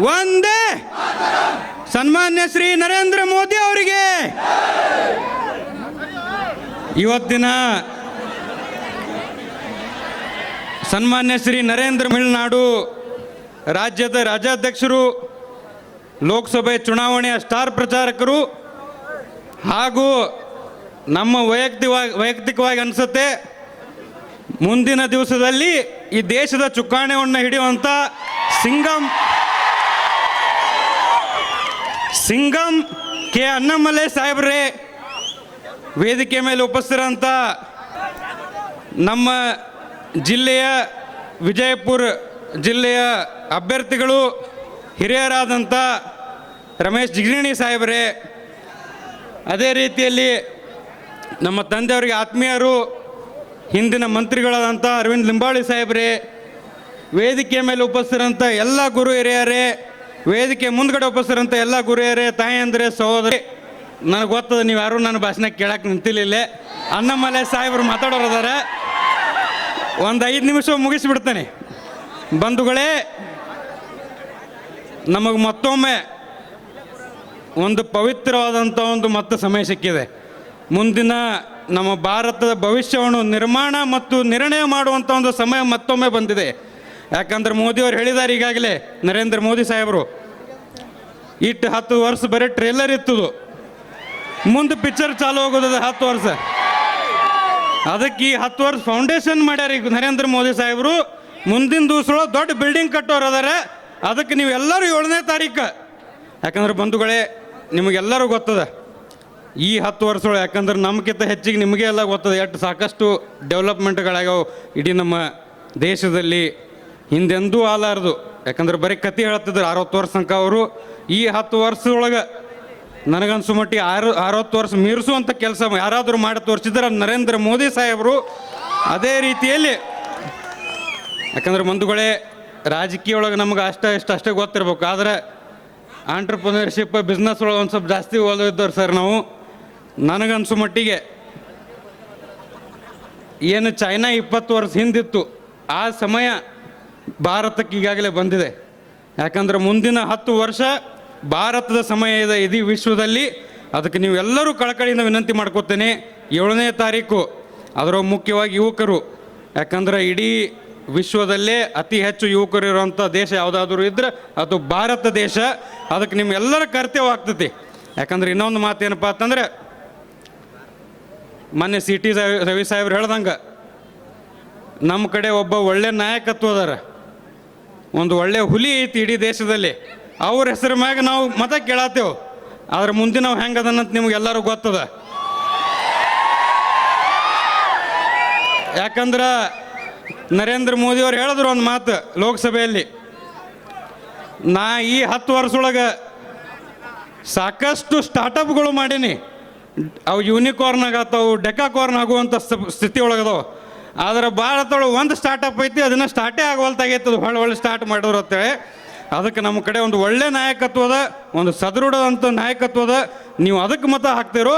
ಒಂದೇ. ಸನ್ಮಾನ್ಯ ಶ್ರೀ ನರೇಂದ್ರ ಮೋದಿ ಅವರಿಗೆ. ಇವತ್ತಿನ ಸನ್ಮಾನ್ಯ ಶ್ರೀ ನರೇಂದ್ರ ತಮಿಳುನಾಡು ರಾಜ್ಯದ ರಾಜ್ಯಾಧ್ಯಕ್ಷರು, ಲೋಕಸಭೆ ಚುನಾವಣೆಯ ಸ್ಟಾರ್ ಪ್ರಚಾರಕರು ಹಾಗೂ ನಮ್ಮ ವೈಯಕ್ತಿಕವಾಗಿ ವೈಯಕ್ತಿಕವಾಗಿ ಅನಿಸುತ್ತೆ, ಮುಂದಿನ ದಿವಸದಲ್ಲಿ ಈ ದೇಶದ ಚುಕ್ಕಾಣೆಯನ್ನು ಹಿಡಿಯುವಂಥ ಸಿಂಗಂ ಸಿಂಗಂ ಕೆ ಅಣ್ಣಮಲೆ ಸಾಹೇಬ್ರೆ, ವೇದಿಕೆ ಮೇಲೆ ಉಪಸ್ಥಿರಂಥ ನಮ್ಮ ಜಿಲ್ಲೆಯ ವಿಜಯಪುರ ಜಿಲ್ಲೆಯ ಅಭ್ಯರ್ಥಿಗಳು ಹಿರಿಯರಾದಂಥ ರಮೇಶ್ ಜಿಗ್ರಿಣಿ ಸಾಹೇಬ್ರೆ, ಅದೇ ರೀತಿಯಲ್ಲಿ ನಮ್ಮ ತಂದೆಯವರಿಗೆ ಆತ್ಮೀಯರು, ಹಿಂದಿನ ಮಂತ್ರಿಗಳಾದಂಥ ಅರವಿಂದ್ ಲಿಂಬಾಳಿ ಸಾಹೇಬ್ರೆ ವೇದಿಕೆ ಮೇಲೆ ಉಪಸ್ಥಿರಂಥ ಎಲ್ಲ ಗುರು ಹಿರಿಯರೇ ವೇದಿಕೆ ಮುಂದ್ಗಡೆ ಒಪ್ಪಿಸ್ತಾರಂತ ಎಲ್ಲ ಗುರಿಯರೇ, ತಾಯಂದ್ರೆ, ಸಹೋದರಿ, ನನಗೆ ಗೊತ್ತದ ನೀವು ಯಾರು ನನ್ನ ಭಾಷಣ ಕೇಳಕ್ಕೆ ನಿಂತಿಲ್ಲ ಅಣ್ಣಮಲೆ ಸಾಹೇಬರು ಮಾತಾಡೋರು ಅದಾರ ಒಂದು ಐದು ನಿಮಿಷ ಮುಗಿಸಿಬಿಡ್ತೇನೆ. ಬಂಧುಗಳೇ, ನಮಗೆ ಮತ್ತೊಮ್ಮೆ ಒಂದು ಪವಿತ್ರವಾದಂಥ ಒಂದು ಮತ್ತೆ ಸಮಯ ಸಿಕ್ಕಿದೆ. ಮುಂದಿನ ನಮ್ಮ ಭಾರತದ ಭವಿಷ್ಯವನ್ನು ನಿರ್ಮಾಣ ಮತ್ತು ನಿರ್ಣಯ ಮಾಡುವಂಥ ಒಂದು ಸಮಯ ಮತ್ತೊಮ್ಮೆ ಬಂದಿದೆ. ಯಾಕಂದ್ರೆ ಮೋದಿಯವ್ರು ಹೇಳಿದ್ದಾರೆ ಈಗಾಗಲೇ, ನರೇಂದ್ರ ಮೋದಿ ಸಾಹೇಬರು. ಇಟ್ಟು ಹತ್ತು ವರ್ಷ ಬರೀ ಟ್ರೇಲರ್ ಇತ್ತದು. ಮುಂದೆ ಪಿಕ್ಚರ್ ಚಾಲು ಹೋಗೋದದ ಹತ್ತು ವರ್ಷ. ಅದಕ್ಕೆ ಈ ಹತ್ತು ವರ್ಷ ಫೌಂಡೇಶನ್ ಮಾಡ್ಯಾರ ಈಗ ನರೇಂದ್ರ ಮೋದಿ ಸಾಹೇಬರು. ಮುಂದಿನ ದಿವಸಗಳು ದೊಡ್ಡ ಬಿಲ್ಡಿಂಗ್ ಕಟ್ಟೋರು ಅದಾರ. ಅದಕ್ಕೆ ನೀವು ಎಲ್ಲರೂ ಏಳನೇ ತಾರೀಕು. ಯಾಕಂದ್ರೆ ಬಂಧುಗಳೇ, ನಿಮಗೆಲ್ಲರೂ ಗೊತ್ತದ. ಈ ಹತ್ತು ವರ್ಷ ಯಾಕಂದ್ರೆ ನಮ್ಗಿಂತ ಹೆಚ್ಚಿಗೆ ನಿಮಗೆ ಎಲ್ಲ ಗೊತ್ತದೆ. ಎಷ್ಟು ಸಾಕಷ್ಟು ಡೆವಲಪ್ಮೆಂಟ್ಗಳಾಗ್ಯಾವ ಇಡೀ ನಮ್ಮ ದೇಶದಲ್ಲಿ. ಹಿಂದೆಂದೂ ಆಲಾರದು. ಯಾಕಂದ್ರೆ ಬರೀ ಕತೆ ಹೇಳ್ತಿದ್ರು ಅರವತ್ತು ವರ್ಷ ತನಕ ಅವರು. ಈ ಹತ್ತು ವರ್ಷದೊಳಗೆ ನನಗನ್ಸು ಮಟ್ಟಿ ಆರು, ಅರವತ್ತು ವರ್ಷ ಮೀರಿಸುವಂಥ ಕೆಲಸ ಯಾರಾದರೂ ಮಾಡಿ ತೋರಿಸಿದ್ರೆ ನರೇಂದ್ರ ಮೋದಿ ಸಾಹೇಬರು ಅದೇ ರೀತಿಯಲ್ಲಿ. ಯಾಕಂದ್ರೆ ಬಂಧುಗಳೇ, ರಾಜಕೀಯ ಒಳಗೆ ನಮ್ಗೆ ಅಷ್ಟ ಇಷ್ಟು ಅಷ್ಟೇ ಗೊತ್ತಿರ್ಬೇಕು. ಆದರೆ ಆಂಟ್ರಪ್ರನರ್ಶಿಪ್ ಬಿಸ್ನೆಸ್ ಒಳಗೆ ಒಂದು ಸ್ವಲ್ಪ ಜಾಸ್ತಿ ಓದಿದ್ದವ್ರು ಸರ್ ನಾವು. ನನಗನ್ಸು ಮಟ್ಟಿಗೆ ಏನು ಚೈನಾ ಇಪ್ಪತ್ತು ವರ್ಷ ಹಿಂದಿತ್ತು. ಆ ಸಮಯ ಭಾರತಕ್ಕೆ ಈಗಾಗಲೇ ಬಂದಿದೆ. ಯಾಕಂದ್ರೆ ಮುಂದಿನ ಹತ್ತು ವರ್ಷ ಭಾರತದ ಸಮಯ ಇದೆ ಇಡೀ ವಿಶ್ವದಲ್ಲಿ. ಅದಕ್ಕೆ ನೀವೆಲ್ಲರೂ ಕಳಕಳಿಯಿಂದ ವಿನಂತಿ ಮಾಡ್ಕೋತೇನೆ, ಏಳನೇ ತಾರೀಕು ಅದರ ಮುಖ್ಯವಾಗಿ ಯುವಕರು. ಯಾಕಂದ್ರೆ ಇಡೀ ವಿಶ್ವದಲ್ಲೇ ಅತಿ ಹೆಚ್ಚು ಯುವಕರು ಇರುವಂಥ ದೇಶ ಯಾವುದಾದ್ರೂ ಇದ್ರೆ ಅದು ಭಾರತ ದೇಶ. ಅದಕ್ಕೆ ನಿಮ್ಮೆಲ್ಲರ ಕರ್ತವ್ಯ ಆಗ್ತೈತಿ ಯಾಕಂದ್ರೆ ಇನ್ನೊಂದು ಮಾತು ಏನಪ್ಪ ಅಂತಂದ್ರೆ, ಮೊನ್ನೆ ಸಿ ಟಿ ರವಿ ಸಾಹೇಬ್ರು ಹೇಳ್ದಂಗೆ, ನಮ್ಮ ಕಡೆ ಒಬ್ಬ ಒಳ್ಳೆ ನಾಯಕತ್ವ ಅದಾರ. ಒಂದು ಒಳ್ಳೆ ಹುಲಿ ಐತಿ ಇಡೀ ದೇಶದಲ್ಲಿ. ಅವ್ರ ಹೆಸರು ಮ್ಯಾಗ ನಾವು ಮತ ಕೇಳತ್ತೇವೆ ಆದ್ರೆ ಮುಂದೆ ನಾವು ಹೆಂಗೆ ಅದನ್ನಂತ ನಿಮ್ಗೆಲ್ಲರೂ ಗೊತ್ತದ. ಯಾಕಂದ್ರೆ ನರೇಂದ್ರ ಮೋದಿ ಅವ್ರು ಹೇಳಿದ್ರು ಒಂದು ಮಾತು ಲೋಕಸಭೆಯಲ್ಲಿ. ನಾ ಈ ಹತ್ತು ವರ್ಷದೊಳಗೆ ಸಾಕಷ್ಟು ಸ್ಟಾರ್ಟಪ್ಗಳು ಮಾಡೀನಿ. ಅವು ಯೂನಿಕಾರ್ನ್ ಆಗತ್ತವು ಡೆಕಾಕಾರ್ನ್ ಆಗುವಂಥ ಸ್ಥಿತಿ ಒಳಗದವು ಆದ್ರೆ ಭಾರತದೊಳಗೆ ಒಂದು ಸ್ಟಾರ್ಟಪ್ ಐತಿ, ಅದನ್ನು ಸ್ಟಾರ್ಟೇ ಆಗುವಲ್ತಾಗೈತೆ ಅದು ಹೊಳ್ಳೆ ಹೊಳ್ಳೆ ಸ್ಟಾರ್ಟ್ ಮಾಡಿದ್ರು ಅಂತೇಳಿ ಅದಕ್ಕೆ ನಮ್ಮ ಕಡೆ ಒಂದು ಒಳ್ಳೆ ನಾಯಕತ್ವದ, ಒಂದು ಸದೃಢದಂಥ ನಾಯಕತ್ವದ, ನೀವು ಅದಕ್ಕೆ ಮತ ಹಾಕ್ತಿರೋ,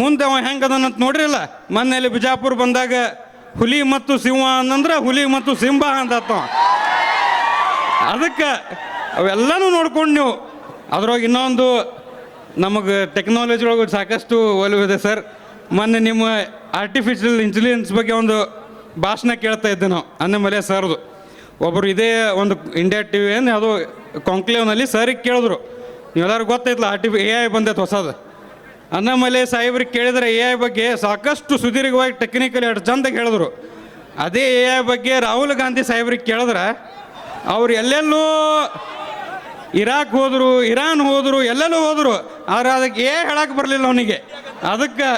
ಮುಂದೆ ಅವ ಹೆಂಗೆ ಅದನ್ನಂತ ನೋಡ್ರಿಲ್ಲ? ಮೊನ್ನೆಯಲ್ಲಿ ಬಿಜಾಪುರ ಬಂದಾಗ ಹುಲಿ ಮತ್ತು ಸಿಂಹ ಅನ್ನಂದ್ರೆ ಹುಲಿ ಮತ್ತು ಸಿಂಹ ಅಂದತ್ತ ಅದಕ್ಕೆ ಅವೆಲ್ಲನೂ ನೋಡ್ಕೊಂಡು ನೀವು. ಅದ್ರೊಳಗೆ ಇನ್ನೊಂದು ನಮಗೆ ಟೆಕ್ನಾಲಜಿ ಒಳಗೆ ಸಾಕಷ್ಟು ಒಲವಿದೆ ಸರ್. ಮೊನ್ನೆ ನಿಮ್ಮ ಆರ್ಟಿಫಿಷಿಯಲ್ ಇಂಟೆಲಿಜೆನ್ಸ್ ಬಗ್ಗೆ ಒಂದು ಭಾಷಣ ಕೇಳ್ತಾ ಇದ್ದೆ ನಾವು ಅನ್ನಮಲೆ ಸರ್ದು. ಒಬ್ಬರು ಇದೇ ಒಂದು ಇಂಡಿಯಾ ಟಿ ವಿ ಏನು ಅದು ಕಾಂಕ್ಲೇವ್ನಲ್ಲಿ ಸರಿಗೆ ಕೇಳಿದ್ರು. ನೀವೆಲ್ಲರೂ ಟಿ ವಿ ಎ ಐ ಬಂದೈತೆ ಹೊಸದು. ಅನ್ನಮಲೆ ಸಾಹೇಬ್ರಿಗೆ ಕೇಳಿದ್ರೆ ಎ ಐ ಬಗ್ಗೆ ಸಾಕಷ್ಟು ಸುದೀರ್ಘವಾಗಿ ಟೆಕ್ನಿಕಲಿ ಎರಡು ಚಂದಾಗಿ ಹೇಳಿದ್ರು. ಅದೇ ಎ ಐ ಬಗ್ಗೆ ರಾಹುಲ್ ಗಾಂಧಿ ಸಾಹೇಬ್ರಿಗೆ ಕೇಳಿದ್ರೆ, ಅವ್ರು ಎಲ್ಲೆಲ್ಲೂ ಇರಾಕ್ ಹೋದರು ಇರಾನ್ ಹೋದರು, ಎಲ್ಲೆಲ್ಲೂ ಹೋದರು, ಆದ್ರೆ ಅದಕ್ಕೆ ಏ ಹೇಳಕ್ಕೆ ಬರಲಿಲ್ಲ ಅವನಿಗೆ. ಅದಕ್ಕೆ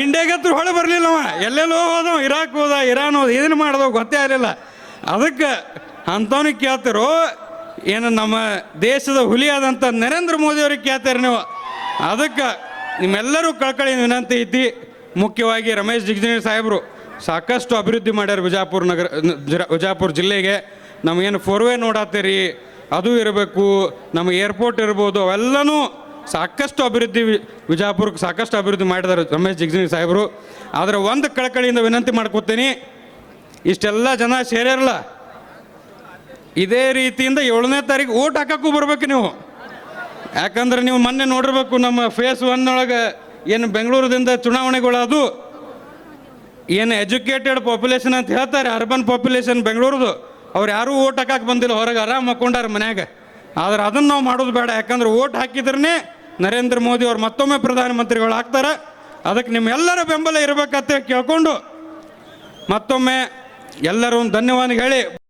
ಇಂಡಿಯಾಗತ್ರ ಹೊಳೆ ಬರಲಿಲ್ಲ ಅವ ಎಲ್ಲೆಲ್ಲೋ ಹೋದ ಇರಾಕ್ ಹೋದ, ಇರಾನ್ ಹೋದ ಏನು ಮಾಡ್ದವ ಗೊತ್ತೇ ಆಗಲಿಲ್ಲ. ಅದಕ್ಕೆ ಅಂಥವ್ನಿಗೆ ಕೇಳ್ತಿರೋ, ಏನು ನಮ್ಮ ದೇಶದ ಹುಲಿಯಾದಂಥ ನರೇಂದ್ರ ಮೋದಿ ಅವ್ರಿಗೆ ಕೇಳ್ತಾರೆ ನೀವು. ಅದಕ್ಕೆ ನಿಮ್ಮೆಲ್ಲರೂ ಕಳ್ಕಳಿ ವಿನಂತಿ ಐತಿ ಮುಖ್ಯವಾಗಿ ರಮೇಶ್ ಜಿಗ್ಜಿನಿ ಸಾಹೇಬರು ಸಾಕಷ್ಟು ಅಭಿವೃದ್ಧಿ ಮಾಡ್ಯಾರ ಬಿಜಾಪುರ ನಗರ ಬಿಜಾಪುರ ಜಿಲ್ಲೆಗೆ. ನಮಗೇನು ಫೋರ್ವೇ ನೋಡತ್ತೀರಿ ಅದು ಇರಬೇಕು ನಮ್ಮ ಏರ್ಪೋರ್ಟ್ ಇರ್ಬೋದು, ಅವೆಲ್ಲನೂ ಸಾಕಷ್ಟು ಅಭಿವೃದ್ಧಿ ವಿಜಾಪುರಕ್ಕೆ ಸಾಕಷ್ಟು ಅಭಿವೃದ್ಧಿ ಮಾಡಿದ್ದಾರೆ ರಮೇಶ್ ಜಿಗಜಿಣಿ ಸಾಹೇಬರು. ಆದರೆ ಒಂದು ಕಳಕಳಿಯಿಂದ ವಿನಂತಿ ಮಾಡ್ಕೋತೀನಿ, ಇಷ್ಟೆಲ್ಲ ಜನ ಸೇರ್ಯಾರಲ್ಲ, ಇದೇ ರೀತಿಯಿಂದ ಏಳನೇ ತಾರೀಕು ಓಟ್ ಹಾಕಕ್ಕೂ ಬರ್ಬೇಕು ನೀವು. ಯಾಕಂದ್ರೆ ನೀವು ಮೊನ್ನೆ ನೋಡಿರ್ಬೇಕು ನಮ್ಮ ಫೇಸ್ ಒನ್ ಒಳಗೆ ಏನು ಬೆಂಗಳೂರದಿಂದ ಚುನಾವಣೆಗಳದು ಏನು ಎಜುಕೇಟೆಡ್ ಪಾಪ್ಯುಲೇಷನ್ ಅಂತ ಹೇಳ್ತಾರೆ, ಅರ್ಬನ್ ಪಾಪ್ಯುಲೇಷನ್ ಬೆಂಗಳೂರದು. ಅವ್ರು ಯಾರೂ ಓಟ್ ಹಾಕಕ್ಕೆ ಬಂದಿಲ್ಲ, ಹೊರಗೆ ಆರಾಮ್ ಹಾಕೊಂಡಾರ ಮನ್ಯಾಗ. ಆದ್ರೆ ಅದನ್ನು ನಾವು ಮಾಡೋದು ಬೇಡ, ಯಾಕಂದ್ರೆ ಓಟ್ ಹಾಕಿದ್ರೇ ನರೇಂದ್ರ ಮೋದಿ ಅವ್ರು ಮತ್ತೊಮ್ಮೆ ಪ್ರಧಾನಮಂತ್ರಿಗಳು ಆಗ್ತಾರೆ ಅದಕ್ಕೆ ನಿಮ್ಮೆಲ್ಲರ ಬೆಂಬಲ ಇರಬೇಕಂತ ಕೇಳಿಕೊಂಡು ಮತ್ತೊಮ್ಮೆ ಎಲ್ಲರೂ ಧನ್ಯವಾದ ಹೇಳಿ.